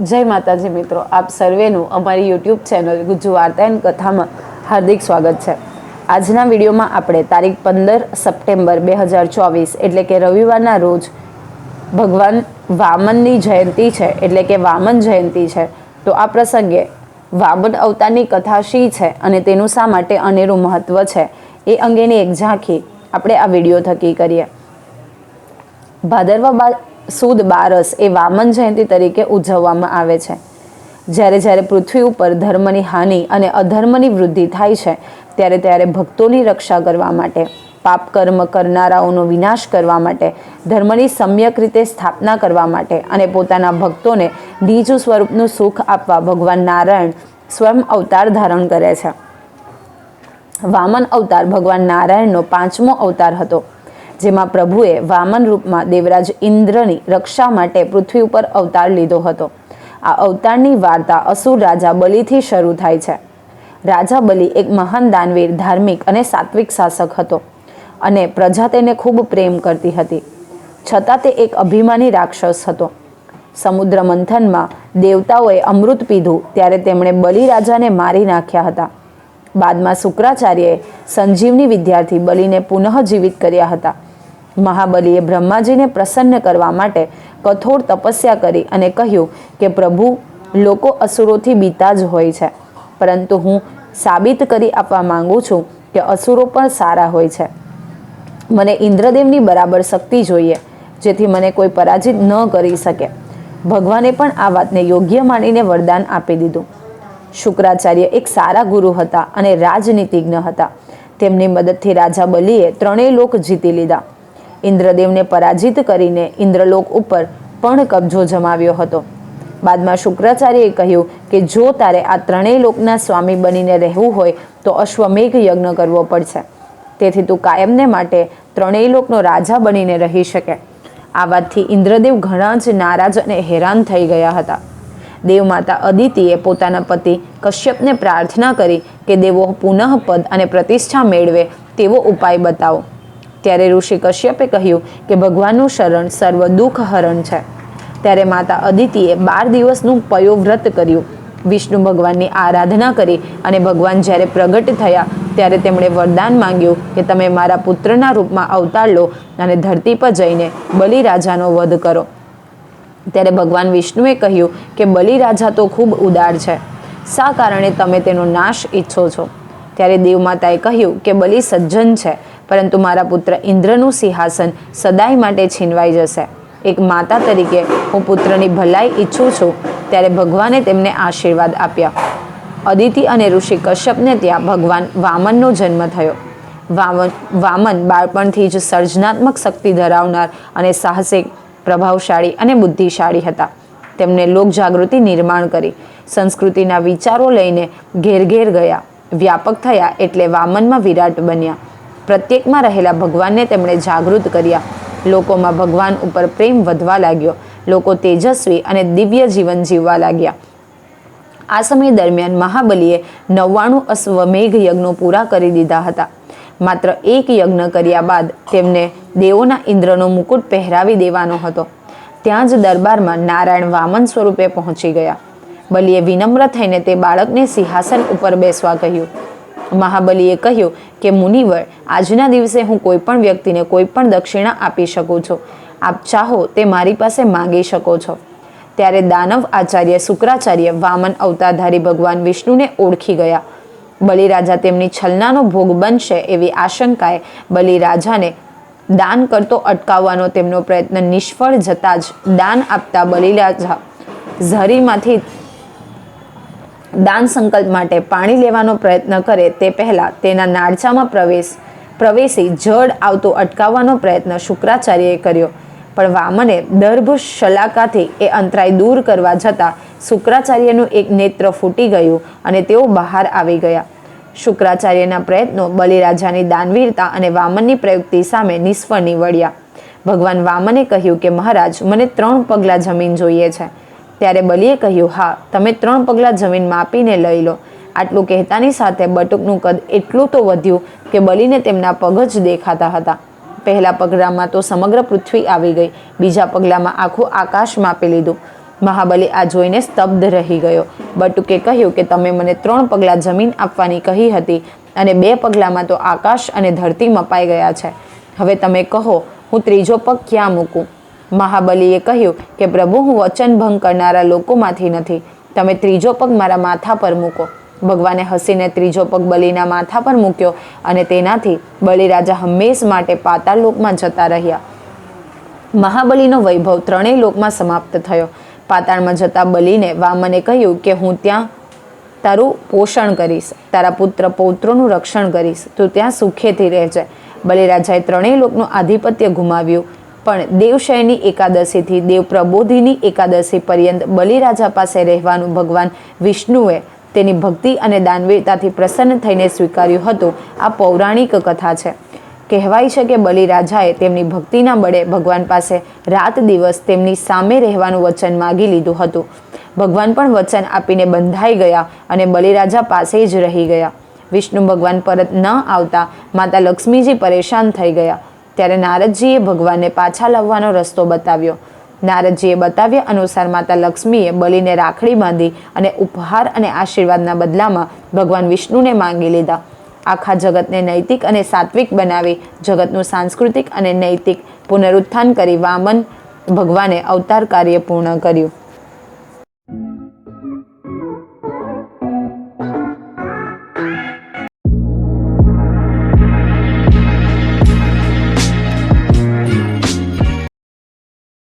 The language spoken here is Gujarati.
જય માતાજી મિત્રો, આપ સર્વેનું અમારી યુટ્યુબ ચેનલ ગુજુ વાર્તા એન્ડ કથામાં હાર્દિક સ્વાગત છે. આજના વિડીયોમાં આપણે તારીખ પંદર સપ્ટેમ્બર બે હજાર ચોવીસ, એટલે કે રવિવારના રોજ ભગવાન વામનની જયંતી છે, એટલે કે વામન જયંતી છે. તો આ પ્રસંગે વામન અવતારની કથા શી છે અને તેનું શા માટે અનેરું મહત્વ છે, એ અંગેની એક ઝાંખી આપણે આ વીડિયો થકી કરીએ. ભાદરવા બા સુદ બારસ એ વામન જયંતિ તરીકે ઉજવવામાં આવે છે. જ્યારે જ્યારે પૃથ્વી ઉપર ધર્મની હાનિ અને અધર્મની વૃદ્ધિ થાય છે, ત્યારે ત્યારે ભક્તોની રક્ષા કરવા માટે, પાપ કર્મ કરનારાઓનો વિનાશ કરવા માટે, ધર્મની સમ્યક રીતે સ્થાપના કરવા માટે અને પોતાના ભક્તોને નીજું સ્વરૂપનું સુખ આપવા ભગવાન નારાયણ સ્વયં અવતાર ધારણ કરે છે. વામન અવતાર ભગવાન નારાયણનો પાંચમો અવતાર હતો. જેમાં પ્રભુએ વામન રૂપમાં દેવરાજ ઇન્દ્રની રક્ષા માટે પૃથ્વી ઉપર અવતાર લીધો હતો. આ અવતારની વાર્તા અસુર રાજા બલિથી શરૂ થાય છે. રાજા બલિ એક મહાન દાનવીર, ધાર્મિક અને સાત્વિક શાસક હતો અને પ્રજા તેને ખૂબ પ્રેમ કરતી હતી. છતાં તે એક અભિમાની રાક્ષસ હતો. સમુદ્ર મંથનમાં દેવતાઓએ અમૃત પીધું ત્યારે તેમણે બલિ રાજાને મારી નાખ્યા હતા. બાદમાં શુક્રાચાર્યએ સંજીવની વિદ્યાર્થી બલિને પુનઃજીવિત કર્યા હતા. મહાબલીએ બ્રહ્માજીને પ્રસન્ન કરવા માટે કઠોર તપસ્યા કરી અને કહ્યું કે, પ્રભુ, લોકો અસુરોથી બીતા જ હોય છે. પરંતુ હું સાબિત કરી આપવા માંગુ છું કે અસુરો પણ સારા હોય છે. મને ઇન્દ્રદેવની બરાબર શક્તિ જોઈએ, જેથી મને કોઈ પરાજિત ન કરી શકે. ભગવાને પણ આ વાતને યોગ્ય માનીને વરદાન આપી દીધું. શુક્રાચાર્ય એક સારા ગુરુ હતા અને રાજનીતિજ્ઞ હતા. તેમની મદદથી રાજા બલિએ ત્રણેય લોક જીતી લીધા. ઇન્દ્રદેવને પરાજિત કરીને ઇન્દ્રલોક ઉપર પણ કબજો જમાવ્યો હતો. બાદમાં શુક્રાચાર્યએ કહ્યું કે જો તારે આ ત્રણેય લોકના સ્વામી બનીને રહેવું હોય, તો અશ્વમેઘ યજ્ઞ કરવો પડશે. તેથી તું કાયમને માટે ત્રણેય લોકનો રાજા બનીને રહી શકે. આ વાતથી ઇન્દ્રદેવ ઘણા જ નારાજ અને હેરાન થઈ ગયા હતા. દેવમાતા અદિતિએ પોતાના પતિ કશ્યપને પ્રાર્થના કરી કે દેવો પુનઃ પદ અને પ્રતિષ્ઠા મેળવે તેવો ઉપાય બતાવો. ત્યારે ઋષિ કશ્યપે કહ્યું કે ભગવાનનું શરણ સર્વ દુઃખ હરણ છે. ત્યારે માતા અદિતિએ બાર દિવસનું પયોવ્રત કર્યું. વિષ્ણુ ભગવાનની આરાધના કરી અને ભગવાન જ્યારે પ્રગટ થયા, ત્યારે તેમણે વરદાન માંગ્યું કે તમે મારા પુત્રના રૂપમાં અવતાર લો અને ધરતી પર જઈને બલિરાજાનો વધ કરો. ત્યારે ભગવાન વિષ્ણુએ કહ્યું કે બલિરાજા તો ખૂબ ઉદાર છે. શા કારણે તમે તેનો નાશ ઈચ્છો છો? ત્યારે દેવમાતાએ કહ્યું કે બલિ સજ્જન છે પરંતુ મારા પુત્ર ઇન્દ્રનું સિંહાસન સદાય માટે છીનવાઈ જશે. એક માતા તરીકે હું પુત્રની ભલાઈ ઈચ્છું છું, ત્યારે ભગવાને તેમને આશીર્વાદ આપ્યા. અદિતિ અને ઋષિ કશ્યપને ત્યાં ભગવાન વામનનો જન્મ થયો. વામન વામન બાળપણથી જ સર્જનાત્મક શક્તિ ધરાવનાર અને સાહસિક, પ્રભાવશાળી અને બુદ્ધિશાળી હતા. તેમણે લોકજાગૃતિ નિર્માણ કરી, સંસ્કૃતિના વિચારો લઈને ઘેર ઘેર ગયા. વ્યાપક થયા એટલે વામનમાં વિરાટ બન્યા. પ્રત્યેકમાં રહેલા ભગવાનને તેમણે જાગૃત કર્યા. લોકોમાં ભગવાન ઉપર પ્રેમ વધવા લાગ્યો. લોકો તેજસ્વી અને દિવ્ય જીવન જીવવા લાગ્યા. આ સમય દરમિયાન મહાબલીએ નવ્વાણું અશ્વમેઘ યજ્ઞો પૂરા કરી દીધા હતા. માત્ર એક યજ્ઞ કર્યા બાદ તેમને દેવોના ઇન્દ્રનો મુકુટ પહેરાવી દેવાનો હતો. ત્યાં જ દરબારમાં નારાયણ વામન સ્વરૂપે પહોંચી ગયા. બલીએ વિનમ્ર થઈને તે બાળકને સિંહાસન ઉપર બેસવા કહ્યું. મહાબલીએ કહ્યું કે, મુનિવર, આજના દિવસે હું કોઈ પણ વ્યક્તિને કોઈ પણ દક્ષિણા આપી શકું છું. આપ ચાહો તે મારી પાસે માંગી શકો છો. ત્યારે દાનવ આચાર્ય શુક્રાચાર્ય વામન અવતારધારી ભગવાન વિષ્ણુને ઓળખી ગયા. બલિરાજા તેમની છલનાનો ભોગ બનશે એવી આશંકાએ બલિરાજાને દાન કરતો અટકાવવાનો તેમનો પ્રયત્ન નિષ્ફળ જતાં જ દાન આપતા બલિરાજા ઝરીમાંથી દાન સંકલ્પ માટે પાણી લેવાનો પ્રયત્ન કરે તે પહેલાં તેના નાળચામાં પ્રવેશ, પ્રવેશી જળ આવતું અટકાવવાનો પ્રયત્ન શુક્રાચાર્યએ કર્યો. પણ વામને દર્ભ શલાકાથી એ અંતરાય દૂર કરવા જતાં શુક્રાચાર્યનું એક નેત્ર ફૂટી ગયું અને તેઓ બહાર આવી ગયા. શુક્રાચાર્યના પ્રયત્નો બલિરાજાની દાનવીરતા અને વામનની પ્રયુક્તિ સામે નિષ્ફળ નીવડ્યા. ભગવાન વામને કહ્યું કે મહારાજ, મને ત્રણ પગલાં જમીન જોઈએ છે. ત્યારે બલિએ કહ્યું, હા, તમે ત્રણ પગલાં જમીન માપીને લઈ લો. આટલું કહેતાની સાથે બટુકનું કદ એટલું તો વધ્યું કે બલિને તેમના પગ જ દેખાતા હતા. પહેલા પગલામાં તો સમગ્ર પૃથ્વી આવી ગઈ, બીજા પગલામાં આખું આકાશ માપી લીધું. મહાબલી આ જોઈને સ્તબ્ધ રહી ગયો. બટુકે કહ્યું કે, તમે મને ત્રણ પગલાં જમીન આપવાની કહી હતી અને બે પગલાંમાં તો આકાશ અને ધરતી મપાઈ ગયા છે. હવે તમે કહો, હું ત્રીજો પગ ક્યાં મૂકું? મહાબલીએ કહ્યું કે, પ્રભુ, હું વચન ભંગ કરનારા લોકોમાંથી નથી. તમે ત્રીજો પગ મારા માથા પર મૂકો. ભગવાને હસીને ત્રીજો પગ બલિના માથા પર મૂક્યો અને તેનાથી બલિરાજા હંમેશ માટે પાતાળ લોકમાં જતા રહ્યા. મહાબલીનો વૈભવ ત્રણેય લોકમાં સમાપ્ત થયો. પાતાળમાં જતા બલિને વામને કહ્યું કે, હું ત્યાં તારું પોષણ કરીશ, તારા પુત્ર પૌત્રોનું રક્ષણ કરીશ. તું ત્યાં સુખેથી રહેજે. બલિરાજાએ ત્રણેય લોકનું આધિપત્ય ગુમાવ્યું. પણ દેવશયની એકાદશીથી દેવ પ્રબોધિની એકાદશી પર્યંત બલિરાજા પાસે રહેવાનું ભગવાન વિષ્ણુએ તેની ભક્તિ અને દાનવીરતાથી પ્રસન્ન થઈને સ્વીકાર્યું હતું. આ પૌરાણિક કથા છે. કહેવાય છે કે બલિરાજાએ તેમની ભક્તિના બળે ભગવાન પાસે રાત દિવસ તેમની સામે રહેવાનું વચન માગી લીધું હતું. ભગવાન પણ વચન આપીને બંધાઈ ગયા અને બલિરાજા પાસે જ રહી ગયા. વિષ્ણુ ભગવાન પરત ન આવતા માતા લક્ષ્મીજી પરેશાન થઈ ગયા. ત્યારે નારદજીએ ભગવાનને પાછા લાવવાનો રસ્તો બતાવ્યો. નારદજીએ બતાવ્યા અનુસાર માતા લક્ષ્મીએ બલીને રાખડી બાંધી અને ઉપહાર અને આશીર્વાદના બદલામાં ભગવાન વિષ્ણુને માંગી લીધા. આખા જગતને નૈતિક અને સાત્વિક બનાવી, જગતનું સાંસ્કૃતિક અને નૈતિક પુનરુત્થાન કરી વામન ભગવાને અવતાર કાર્ય પૂર્ણ કર્યું.